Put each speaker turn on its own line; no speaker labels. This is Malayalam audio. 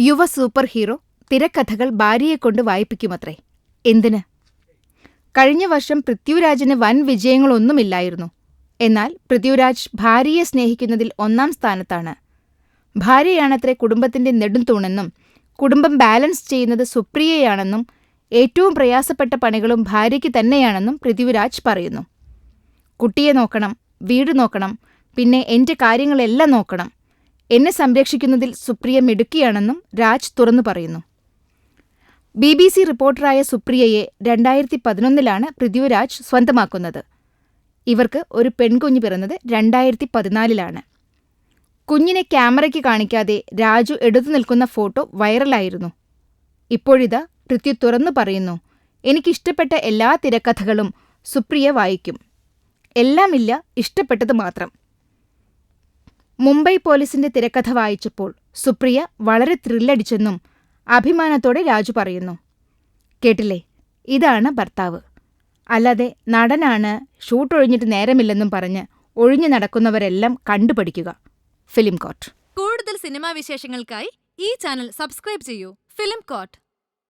യുവ സൂപ്പർ ഹീറോ തിരക്കഥകൾ ഭാര്യയെക്കൊണ്ട് വായിപ്പിക്കുമത്രേ. എന്തിന്? കഴിഞ്ഞ വർഷം പൃഥ്വിരാജിന് വൻ വിജയങ്ങളൊന്നുമില്ലായിരുന്നു. എന്നാൽ പൃഥ്വിരാജ് ഭാര്യയെ സ്നേഹിക്കുന്നതിൽ ഒന്നാം സ്ഥാനത്താണ്. ഭാര്യയാണത്രേ കുടുംബത്തിന്റെ നെടുംതൂണെന്നും കുടുംബം ബാലൻസ് ചെയ്യുന്നത് സുപ്രിയയാണെന്നും ഏറ്റവും പ്രയാസപ്പെട്ട പണികളും ഭാര്യയ്ക്ക് തന്നെയാണെന്നും പൃഥ്വിരാജ് പറയുന്നു. കുട്ടിയെ നോക്കണം വീട് നോക്കണം പിന്നെ എന്റെ കാര്യങ്ങളെല്ലാം നോക്കണം. എന്നെ സംരക്ഷിക്കുന്നതിൽ സുപ്രിയ മിടുക്കിയാണെന്നും രാജ് തുറന്നു പറയുന്നു. ബി ബി സി റിപ്പോർട്ടറായ സുപ്രിയയെ രണ്ടായിരത്തി പതിനൊന്നിലാണ് പൃഥ്വിരാജ് സ്വന്തമാക്കുന്നത്. ഇവർക്ക് ഒരു പെൺകുഞ്ഞ് പിറന്നത് രണ്ടായിരത്തി പതിനാലിലാണ് കുഞ്ഞിനെ ക്യാമറയ്ക്ക് കാണിക്കാതെ രാജു എടുത്തു നിൽക്കുന്ന ഫോട്ടോ വൈറലായിരുന്നു. ഇപ്പോഴിതാ പൃഥ്വി തുറന്നു പറയുന്നു എനിക്കിഷ്ടപ്പെട്ട എല്ലാ തിരക്കഥകളും സുപ്രിയ വായിക്കും. എല്ലാമില്ല ഇഷ്ടപ്പെട്ടത് മാത്രം. മുംബൈ പോലീസിന്റെ തിരക്കഥ വായിച്ചപ്പോൾ സുപ്രിയ വളരെ ത്രില്ലടിച്ചെന്നും അഭിമാനത്തോടെ രാജു പറയുന്നു. കേട്ടില്ലേ? ഇതാണ് ഭർത്താവ്. അല്ലാതെ നടനാണ് ഷൂട്ട് ഒഴിഞ്ഞിട്ട് നേരമില്ലെന്നും പറഞ്ഞ് ഒഴിഞ്ഞു നടക്കുന്നവരെല്ലാം കണ്ടുപഠിക്കുക. ഫിലിം കോട്ട്
കൂടുതൽ സിനിമാ വിശേഷങ്ങൾക്കായി ഈ ചാനൽ സബ്സ്ക്രൈബ് ചെയ്യൂ. Film court